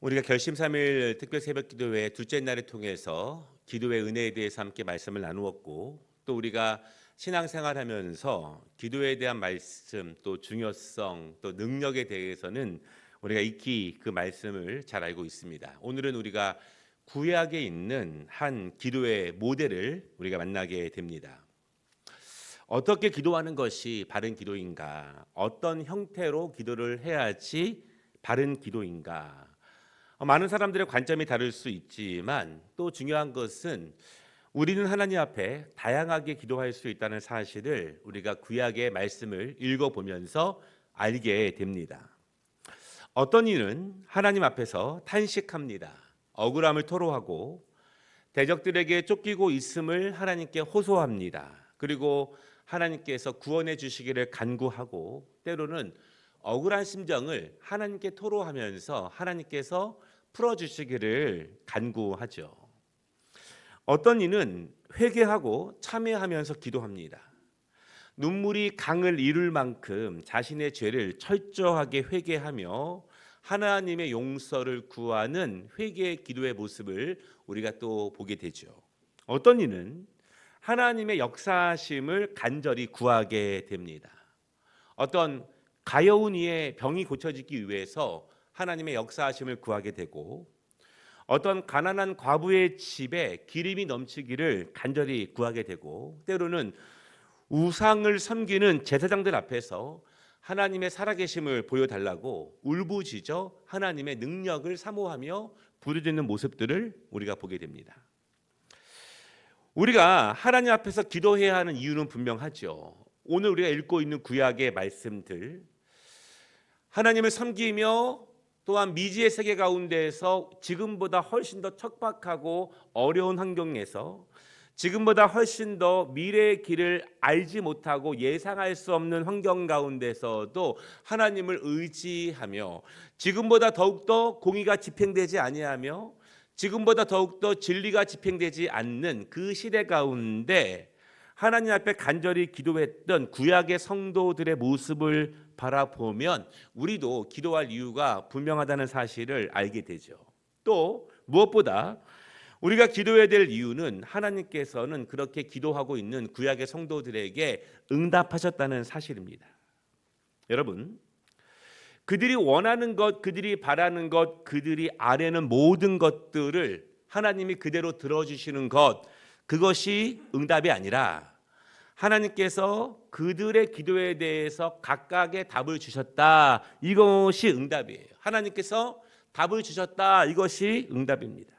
우리가 결심 3일 특별 새벽 기도회 둘째 날을 통해서 기도의 은혜에 대해서 함께 말씀을 나누었고 또 우리가 신앙생활 하면서 기도에 대한 말씀 또 중요성 또 능력에 대해서는 우리가 익히 그 말씀을 잘 알고 있습니다. 오늘은 우리가 구약에 있는 한 기도의 모델을 우리가 만나게 됩니다. 어떻게 기도하는 것이 바른 기도인가? 어떤 형태로 기도를 해야지 바른 기도인가? 어, 많은 사람들의 관점이 다를 수 있지만 또 중요한 것은 우리는 하나님 앞에 다양하게 기도할 수 있다는 사실을 우리가 구약의 말씀을 읽어보면서 알게 됩니다. 어떤 이는 하나님 앞에서 탄식합니다. 억울함을 토로하고 대적들에게 쫓기고 있음을 하나님께 호소합니다. 그리고 하나님께서 구원해 주시기를 간구하고 때로는 억울한 심정을 하나님께 토로하면서 하나님께서 풀어 주시기를 간구하죠. 어떤 이는 회개하고 참회하면서 기도합니다. 눈물이 강을 이룰 만큼 자신의 죄를 철저하게 회개하며 하나님의 용서를 구하는 회개의 기도의 모습을 우리가 또 보게 되죠. 어떤 이는 하나님의 역사심을 간절히 구하게 됩니다. 어떤 가여운 이의 병이 고쳐지기 위해서 하나님의 역사하심을 구하게 되고 어떤 가난한 과부의 집에 기름이 넘치기를 간절히 구하게 되고 때로는 우상을 섬기는 제사장들 앞에서 하나님의 살아계심을 보여달라고 울부짖어 하나님의 능력을 사모하며 부르짖는 모습들을 우리가 보게 됩니다. 우리가 하나님 앞에서 기도해야 하는 이유는 분명하죠. 오늘 우리가 읽고 있는 구약의 말씀들 하나님을 섬기며 또한 미지의 세계 가운데에서 지금보다 훨씬 더 척박하고 어려운 환경에서 지금보다 훨씬 더 미래의 길을 알지 못하고 예상할 수 없는 환경 가운데서도 하나님을 의지하며 지금보다 더욱더 공의가 집행되지 아니하며 지금보다 더욱더 진리가 집행되지 않는 그 시대 가운데 하나님 앞에 간절히 기도했던 구약의 성도들의 모습을 바라보면 우리도 기도할 이유가 분명하다는 사실을 알게 되죠. 또 무엇보다 우리가 기도해야 될 이유는 하나님께서는 그렇게 기도하고 있는 구약의 성도들에게 응답하셨다는 사실입니다. 여러분, 그들이 원하는 것, 그들이 바라는 것, 그들이 아뢰는 모든 것들을 하나님이 그대로 들어주시는 것, 그것이 응답이 아니라 하나님께서 그들의 기도에 대해서 각각의 답을 주셨다. 이것이 응답이에요. 하나님께서 답을 주셨다. 이것이 응답입니다.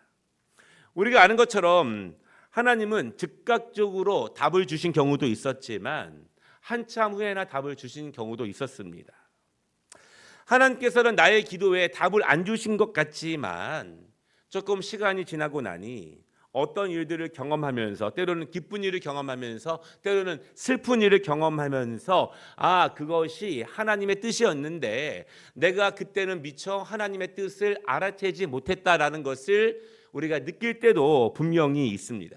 우리가 아는 것처럼 하나님은 즉각적으로 답을 주신 경우도 있었지만 한참 후에나 답을 주신 경우도 있었습니다. 하나님께서는 나의 기도에 답을 안 주신 것 같지만 조금 시간이 지나고 나니 어떤 일들을 경험하면서 때로는 기쁜 일을 경험하면서 때로는 슬픈 일을 경험하면서 아 그것이 하나님의 뜻이었는데 내가 그때는 미처 하나님의 뜻을 알아채지 못했다라는 것을 우리가 느낄 때도 분명히 있습니다.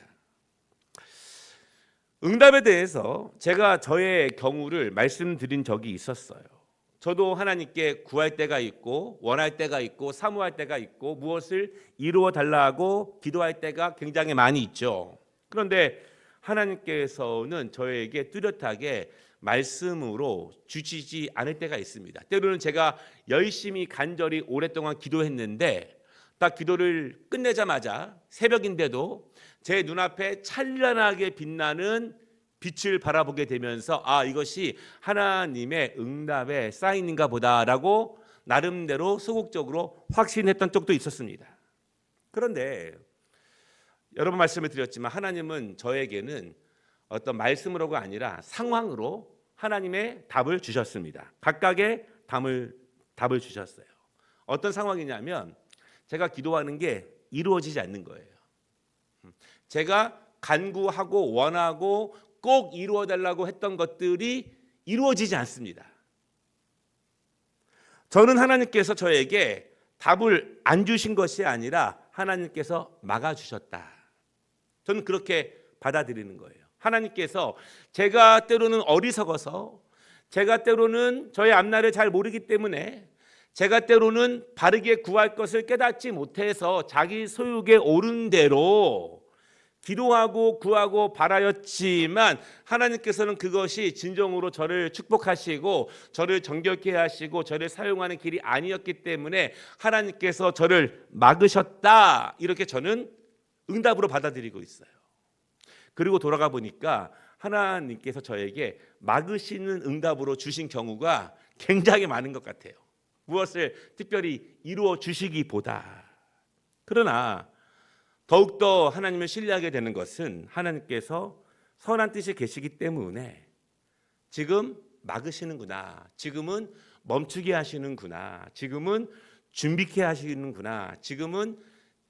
응답에 대해서 제가 저의 경우를 말씀드린 적이 있었어요. 저도 하나님께 구할 때가 있고 원할 때가 있고 사모할 때가 있고 무엇을 이루어 달라고 기도할 때가 굉장히 많이 있죠. 그런데 하나님께서는 저에게 뚜렷하게 말씀으로 주시지 않을 때가 있습니다. 때로는 제가 열심히 간절히 오랫동안 기도했는데 딱 기도를 끝내자마자 새벽인데도 제 눈앞에 찬란하게 빛나는 빛을 바라보게 되면서 아 이것이 하나님의 응답의 사인인가 보다라고 나름대로 소극적으로 확신했던 적도 있었습니다. 그런데 여러 번 말씀을 드렸지만 하나님은 저에게는 어떤 말씀으로가 아니라 상황으로 하나님의 답을 주셨습니다. 각각의 답을 답을 주셨어요. 어떤 상황이냐면 제가 기도하는 게 이루어지지 않는 거예요. 제가 간구하고 원하고 꼭 이루어 달라고 했던 것들이 이루어지지 않습니다. 저는 하나님께서 저에게 답을 안 주신 것이 아니라 하나님께서 막아 주셨다. 저는 그렇게 받아들이는 거예요. 하나님께서 제가 때로는 어리석어서 제가 때로는 저의 앞날을 잘 모르기 때문에 제가 때로는 바르게 구할 것을 깨닫지 못해서 자기 소유에 오른 대로 기도하고 구하고 바라였지만 하나님께서는 그것이 진정으로 저를 축복하시고 저를 정결케 하시고 저를 사용하는 길이 아니었기 때문에 하나님께서 저를 막으셨다 이렇게 저는 응답으로 받아들이고 있어요. 그리고 돌아가 보니까 하나님께서 저에게 막으시는 응답으로 주신 경우가 굉장히 많은 것 같아요. 무엇을 특별히 이루어 주시기보다 그러나 더욱더 하나님을 신뢰하게 되는 것은 하나님께서 선한 뜻이 계시기 때문에 지금 막으시는구나. 지금은 멈추게 하시는구나. 지금은 준비케 하시는구나. 지금은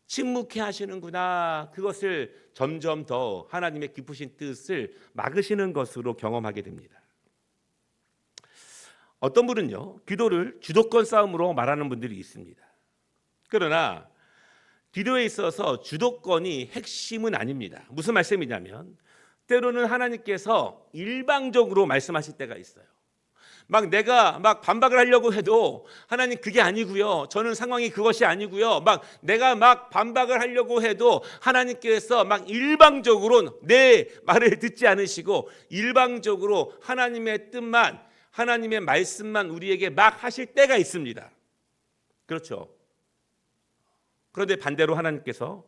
침묵해 하시는구나. 그것을 점점 더 하나님의 기쁘신 뜻을 막으시는 것으로 경험하게 됩니다. 어떤 분은요, 기도를 주도권 싸움으로 말하는 분들이 있습니다. 그러나 기도에 있어서 주도권이 핵심은 아닙니다. 무슨 말씀이냐면 때로는 하나님께서 일방적으로 말씀하실 때가 있어요. 막 내가 막 반박을 하려고 해도 하나님 그게 아니고요. 저는 상황이 그것이 아니고요. 막 내가 막 반박을 하려고 해도 하나님께서 막 일방적으로 내 말을 듣지 않으시고 일방적으로 하나님의 뜻만 하나님의 말씀만 우리에게 막 하실 때가 있습니다. 그렇죠. 그런데 반대로 하나님께서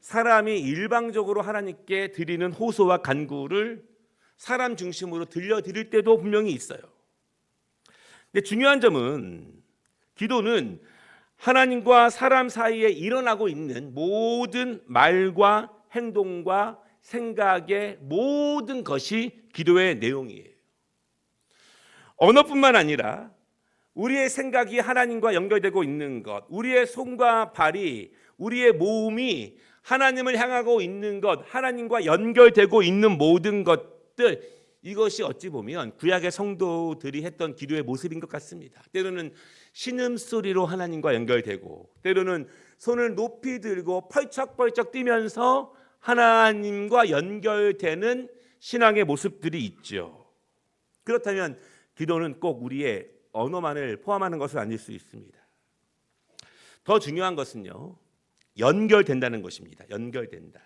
사람이 일방적으로 하나님께 드리는 호소와 간구를 사람 중심으로 들려드릴 때도 분명히 있어요. 근데 중요한 점은 기도는 하나님과 사람 사이에 일어나고 있는 모든 말과 행동과 생각의 모든 것이 기도의 내용이에요. 언어뿐만 아니라 우리의 생각이 하나님과 연결되고 있는 것, 우리의 손과 발이, 우리의 몸이 하나님을 향하고 있는 것, 하나님과 연결되고 있는 모든 것들, 이것이 어찌 보면 구약의 성도들이 했던 기도의 모습인 것 같습니다. 때로는 신음소리로 하나님과 연결되고, 때로는 손을 높이 들고 펄쩍펄쩍 뛰면서 하나님과 연결되는 신앙의 모습들이 있죠. 그렇다면 기도는 꼭 우리의 언어만을 포함하는 것은 아닐 수 있습니다. 더 중요한 것은요. 연결된다는 것입니다. 연결된다.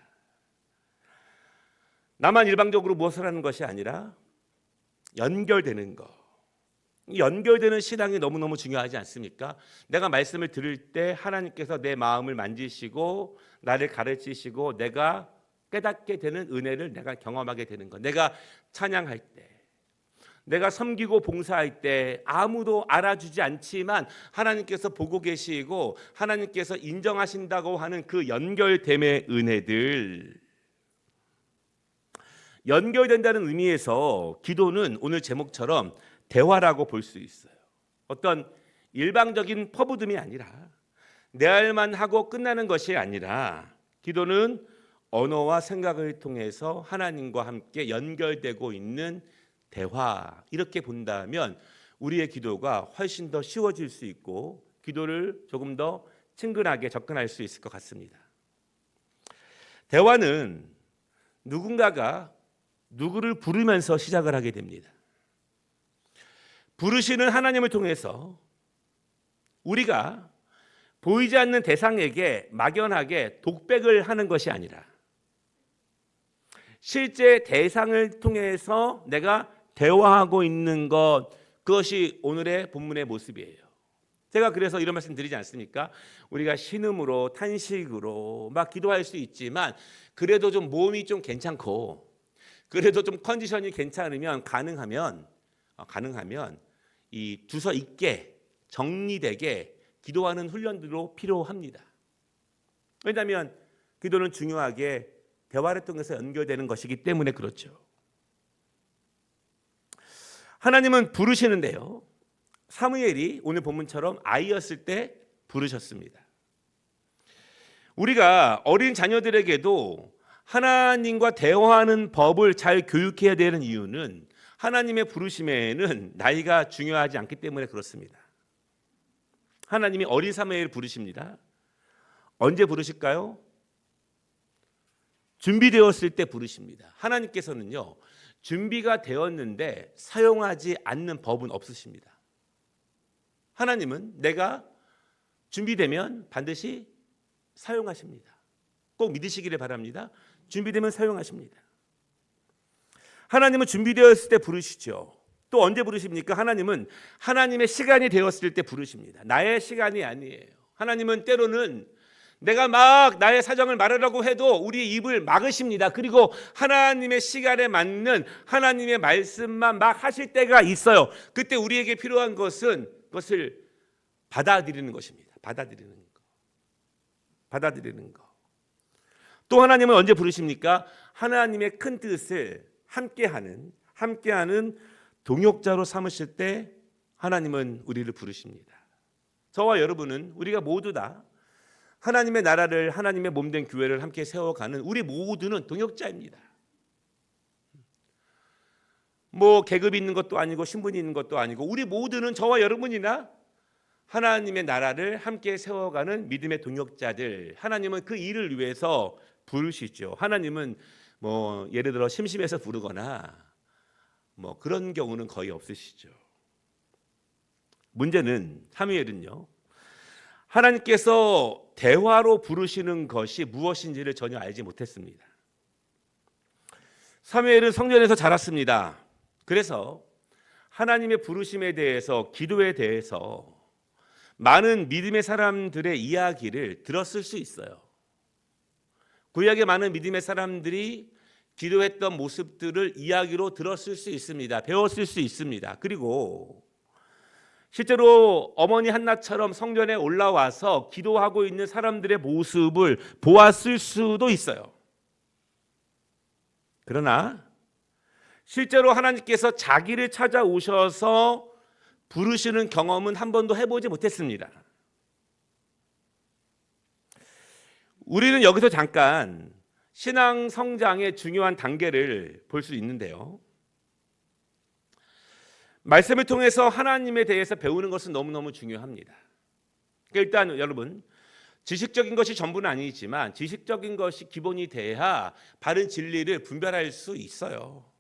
나만 일방적으로 무엇을 하는 것이 아니라 연결되는 것. 연결되는 신앙이 너무너무 중요하지 않습니까? 내가 말씀을 들을 때 하나님께서 내 마음을 만지시고 나를 가르치시고 내가 깨닫게 되는 은혜를 내가 경험하게 되는 것. 내가 찬양할 때 내가 섬기고 봉사할 때 아무도 알아주지 않지만 하나님께서 보고 계시고 하나님께서 인정하신다고 하는 그 연결됨의 은혜들 연결된다는 의미에서 기도는 오늘 제목처럼 대화라고 볼 수 있어요. 어떤 일방적인 퍼부듬이 아니라 내 할만 하고 끝나는 것이 아니라 기도는 언어와 생각을 통해서 하나님과 함께 연결되고 있는 대화 이렇게 본다면 우리의 기도가 훨씬 더 쉬워질 수 있고 기도를 조금 더 친근하게 접근할 수 있을 것 같습니다. 대화는 누군가가 누구를 부르면서 시작을 하게 됩니다. 부르시는 하나님을 통해서 우리가 보이지 않는 대상에게 막연하게 독백을 하는 것이 아니라 실제 대상을 통해서 내가 대화하고 있는 것 그것이 오늘의 본문의 모습이에요. 제가 그래서 이런 말씀 드리지 않습니까? 우리가 신음으로 탄식으로 막 기도할 수 있지만 그래도 좀 몸이 좀 괜찮고 그래도 좀 컨디션이 괜찮으면 가능하면 어, 가능하면 이 두서 있게 정리되게 기도하는 훈련들로 필요합니다. 왜냐하면 기도는 중요하게 대화를 통해서 연결되는 것이기 때문에 그렇죠. 하나님은 부르시는데요. 사무엘이 오늘 본문처럼 아이였을 때 부르셨습니다. 우리가 어린 자녀들에게도 하나님과 대화하는 법을 잘 교육해야 되는 이유는 하나님의 부르심에는 나이가 중요하지 않기 때문에 그렇습니다. 하나님이 어린 사무엘 부르십니다. 언제 부르실까요? 준비되었을 때 부르십니다. 하나님께서는요. 준비가 되었는데 사용하지 않는 법은 없으십니다. 하나님은 내가 준비되면 반드시 사용하십니다. 꼭 믿으시기를 바랍니다. 준비되면 사용하십니다. 하나님은 준비되었을 때 부르시죠. 또 언제 부르십니까? 하나님은 하나님의 시간이 되었을 때 부르십니다. 나의 시간이 아니에요. 하나님은 때로는 내가 막 나의 사정을 말하려고 해도 우리 입을 막으십니다. 그리고 하나님의 시간에 맞는 하나님의 말씀만 막 하실 때가 있어요. 그때 우리에게 필요한 것은 그것을 받아들이는 것입니다. 받아들이는 거. 받아들이는 거. 또 하나님은 언제 부르십니까? 하나님의 큰 뜻을 함께하는 함께하는 동역자로 삼으실 때 하나님은 우리를 부르십니다. 저와 여러분은 우리가 모두 다 하나님의 나라를 하나님의 몸된 교회를 함께 세워가는 우리 모두는 동역자입니다. 뭐 계급이 있는 것도 아니고 신분이 있는 것도 아니고 우리 모두는 저와 여러분이나 하나님의 나라를 함께 세워가는 믿음의 동역자들. 하나님은 그 일을 위해서 부르시죠. 하나님은 뭐 예를 들어 심심해서 부르거나 뭐 그런 경우는 거의 없으시죠. 문제는 사무엘은요. 하나님께서 대화로 부르시는 것이 무엇인지를 전혀 알지 못했습니다. 사무엘은 성전에서 자랐습니다. 그래서 하나님의 부르심에 대해서 기도에 대해서 많은 믿음의 사람들의 이야기를 들었을 수 있어요. 구약의 많은 믿음의 사람들이 기도했던 모습들을 이야기로 들었을 수 있습니다. 배웠을 수 있습니다. 그리고 실제로 어머니 한나처럼 성전에 올라와서 기도하고 있는 사람들의 모습을 보았을 수도 있어요. 그러나 실제로 하나님께서 자기를 찾아오셔서 부르시는 경험은 한 번도 해보지 못했습니다. 우리는 여기서 잠깐 신앙 성장의 중요한 단계를 볼 수 있는데요. 말씀을 통해서 하나님에 대해서 배우는 것은 너무너무 중요합니다. 그러니까 일단 여러분 지식적인 것이 전부는 아니지만 지식적인 것이 기본이 돼야 바른 진리를 분별할 수 있어요.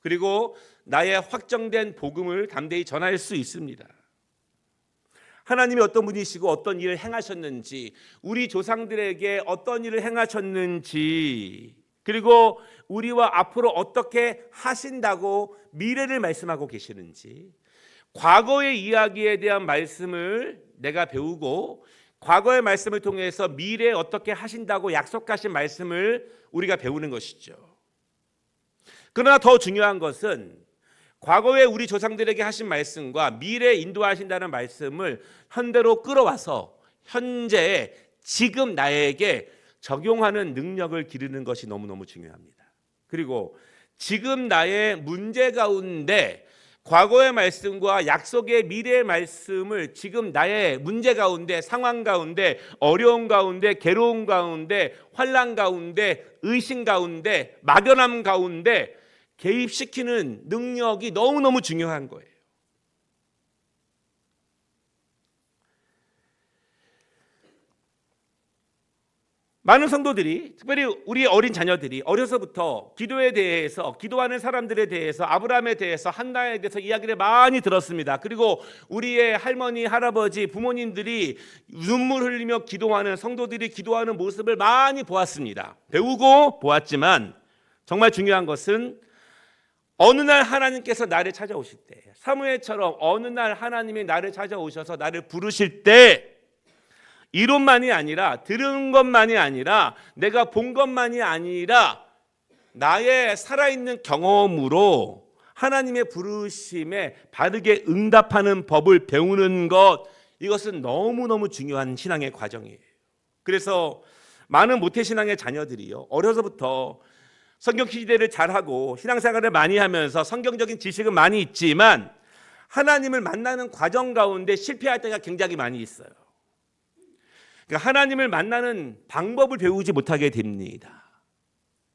그리고 나의 확정된 복음을 담대히 전할 수 있습니다. 하나님이 어떤 분이시고 어떤 일을 행하셨는지, 우리 조상들에게 어떤 일을 행하셨는지, 그리고 우리와 앞으로 어떻게 하신다고 미래를 말씀하고 계시는지, 과거의 이야기에 대한 말씀을 내가 배우고, 과거의 말씀을 통해서 미래에 어떻게 하신다고 약속하신 말씀을 우리가 배우는 것이죠. 그러나 더 중요한 것은 과거에 우리 조상들에게 하신 말씀과 미래에 인도하신다는 말씀을 현대로 끌어와서 현재에 지금 나에게 적용하는 능력을 기르는 것이 너무너무 중요합니다. 그리고 지금 나의 문제 가운데 과거의 말씀과 약속의 미래의 말씀을 지금 나의 문제 가운데 상황 가운데 어려움 가운데 괴로움 가운데 환란 가운데 의심 가운데 막연함 가운데 개입시키는 능력이 너무너무 중요한 거예요. 많은 성도들이 특별히 우리 어린 자녀들이 어려서부터 기도에 대해서 기도하는 사람들에 대해서 아브라함에 대해서 한나에 대해서 이야기를 많이 들었습니다. 그리고 우리의 할머니, 할아버지, 부모님들이 눈물 흘리며 기도하는 성도들이 기도하는 모습을 많이 보았습니다. 배우고 보았지만 정말 중요한 것은 어느 날 하나님께서 나를 찾아오실 때 사무엘처럼 어느 날 하나님이 나를 찾아오셔서 나를 부르실 때 이론만이 아니라 들은 것만이 아니라 내가 본 것만이 아니라 나의 살아있는 경험으로 하나님의 부르심에 바르게 응답하는 법을 배우는 것 이것은 너무너무 중요한 신앙의 과정이에요. 그래서 많은 모태신앙의 자녀들이요. 어려서부터 성경 시대를 잘하고 신앙생활을 많이 하면서 성경적인 지식은 많이 있지만 하나님을 만나는 과정 가운데 실패할 때가 굉장히 많이 있어요. 그러니까 하나님을 만나는 방법을 배우지 못하게 됩니다.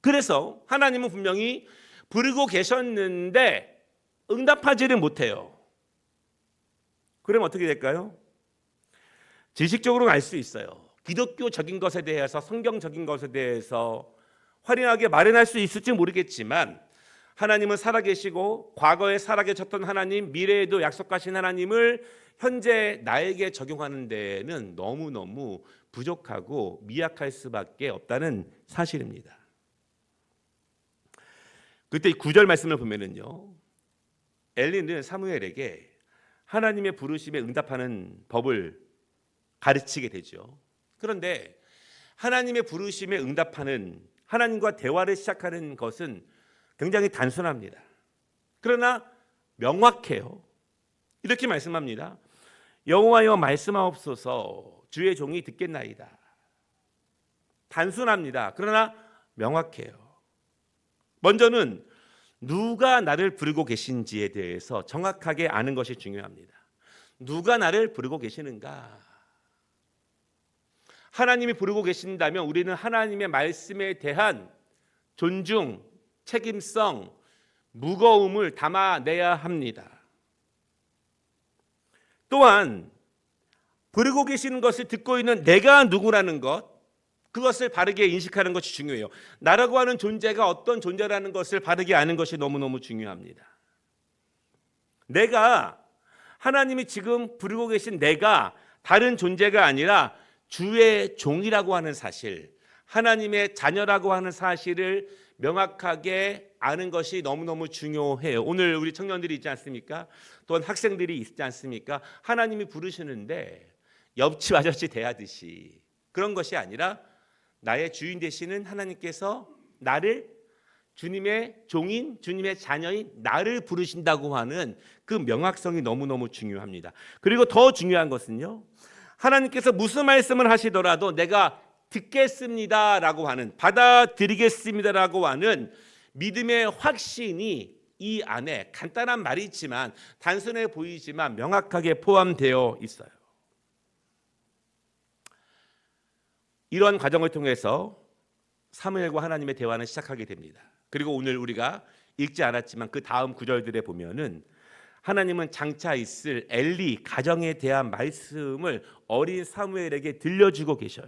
그래서 하나님은 분명히 부르고 계셨는데 응답하지를 못해요. 그럼 어떻게 될까요? 지식적으로는 알 수 있어요. 기독교적인 것에 대해서 성경적인 것에 대해서 화려하게 마련할 수 있을지 모르겠지만 하나님은 살아계시고 과거에 살아계셨던 하나님, 미래에도 약속하신 하나님을 현재 나에게 적용하는 데는 너무너무 부족하고 미약할 수밖에 없다는 사실입니다. 그때 이 구절 말씀을 보면은요. 엘리는 사무엘에게 하나님의 부르심에 응답하는 법을 가르치게 되죠. 그런데 하나님의 부르심에 응답하는 하나님과 대화를 시작하는 것은 굉장히 단순합니다. 그러나 명확해요. 이렇게 말씀합니다. 여호와여 말씀하옵소서 주의 종이 듣겠나이다. 단순합니다. 그러나 명확해요. 먼저는 누가 나를 부르고 계신지에 대해서 정확하게 아는 것이 중요합니다. 누가 나를 부르고 계시는가? 하나님이 부르고 계신다면 우리는 하나님의 말씀에 대한 존중, 책임성, 무거움을 담아내야 합니다. 또한 부르고 계시는 것을 듣고 있는 내가 누구라는 것, 그것을 바르게 인식하는 것이 중요해요. 나라고 하는 존재가 어떤 존재라는 것을 바르게 아는 것이 너무너무 중요합니다. 내가 하나님이 지금 부르고 계신 내가 다른 존재가 아니라 주의 종이라고 하는 사실, 하나님의 자녀라고 하는 사실을 명확하게 아는 것이 너무너무 중요해요. 오늘 우리 청년들이 있지 않습니까? 또한 학생들이 있지 않습니까? 하나님이 부르시는데 옆집 아저씨 대하듯이 그런 것이 아니라 나의 주인 되시는 하나님께서 나를 주님의 종인, 주님의 자녀인 나를 부르신다고 하는 그 명확성이 너무너무 중요합니다. 그리고 더 중요한 것은요. 하나님께서 무슨 말씀을 하시더라도 내가 듣겠습니다라고 하는 받아들이겠습니다라고 하는 믿음의 확신이 이 안에 간단한 말이지만 단순해 보이지만 명확하게 포함되어 있어요. 이런 과정을 통해서 사무엘과 하나님의 대화는 시작하게 됩니다. 그리고 오늘 우리가 읽지 않았지만 그 다음 구절들에 보면은 하나님은 장차 있을 엘리 가정에 대한 말씀을 어린 사무엘에게 들려주고 계셔요.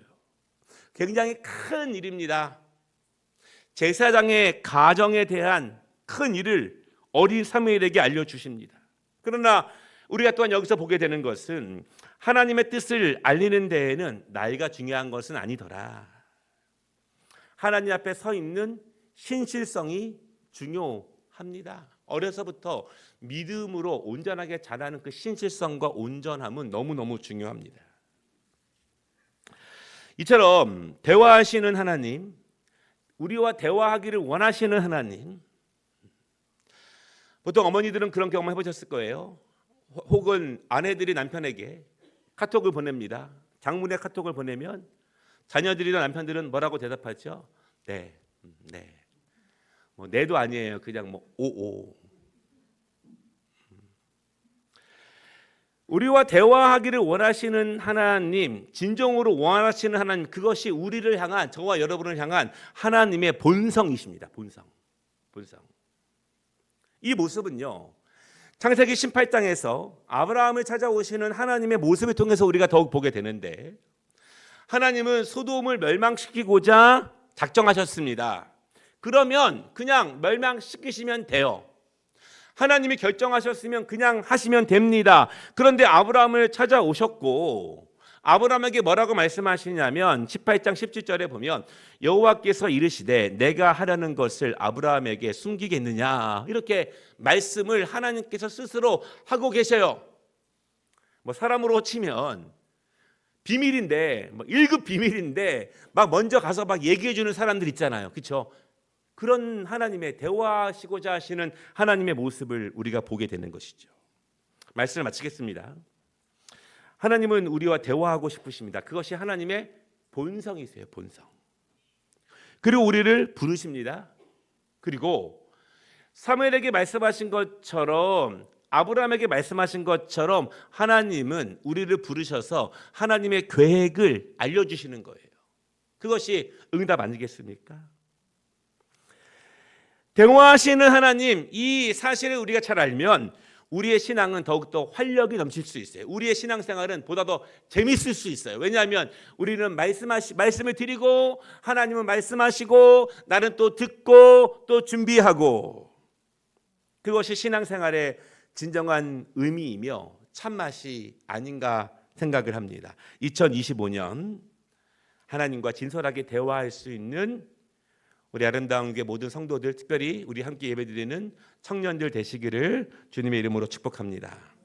굉장히 큰 일입니다. 제사장의 가정에 대한 큰 일을 어린 사무엘에게 알려주십니다. 그러나 우리가 또한 여기서 보게 되는 것은 하나님의 뜻을 알리는 데에는 나이가 중요한 것은 아니더라. 하나님 앞에 서 있는 신실성이 중요합니다. 어려서부터 믿음으로 온전하게 자라는 그 신실성과 온전함은 너무너무 중요합니다. 이처럼 대화하시는 하나님, 우리와 대화하기를 원하시는 하나님. 보통 어머니들은 그런 경험 해보셨을 거예요. 혹은 아내들이 남편에게 카톡을 보냅니다. 장문의 카톡을 보내면 자녀들이나 남편들은 뭐라고 대답하죠? 네, 음, 네. 뭐 네도 아니에요. 그냥 뭐 오오. 우리와 대화하기를 원하시는 하나님, 진정으로 원하시는 하나님, 그것이 우리를 향한 저와 여러분을 향한 하나님의 본성이십니다. 본성, 본성. 이 모습은요. 창세기 18장에서 아브라함을 찾아오시는 하나님의 모습을 통해서 우리가 더욱 보게 되는데 하나님은 소돔을 멸망시키고자 작정하셨습니다. 그러면 그냥 멸망시키시면 돼요. 하나님이 결정하셨으면 그냥 하시면 됩니다. 그런데 아브라함을 찾아오셨고 아브라함에게 뭐라고 말씀하시냐면 18장 17절에 보면 여호와께서 이르시되 내가 하려는 것을 아브라함에게 숨기겠느냐 이렇게 말씀을 하나님께서 스스로 하고 계셔요. 뭐 사람으로 치면 비밀인데 뭐 1급 비밀인데 막 먼저 가서 막 얘기해 주는 사람들 있잖아요. 그렇죠? 그런 하나님의 대화하시고자 하시는 하나님의 모습을 우리가 보게 되는 것이죠. 말씀을 마치겠습니다. 하나님은 우리와 대화하고 싶으십니다. 그것이 하나님의 본성이세요, 본성. 그리고 우리를 부르십니다. 그리고 사무엘에게 말씀하신 것처럼 아브라함에게 말씀하신 것처럼 하나님은 우리를 부르셔서 하나님의 계획을 알려주시는 거예요. 그것이 응답 아니겠습니까? 대화하시는 하나님 이 사실을 우리가 잘 알면 우리의 신앙은 더욱더 활력이 넘칠 수 있어요. 우리의 신앙생활은 보다 더 재밌을 수 있어요. 왜냐하면 우리는 말씀하시, 말씀을 드리고 하나님은 말씀하시고 나는 또 듣고 또 준비하고 그것이 신앙생활의 진정한 의미이며 참맛이 아닌가 생각을 합니다. 2025년 하나님과 진솔하게 대화할 수 있는 우리 아름다운 게 모든 성도들 특별히 우리 함께 예배드리는 청년들 되시기를 주님의 이름으로 축복합니다.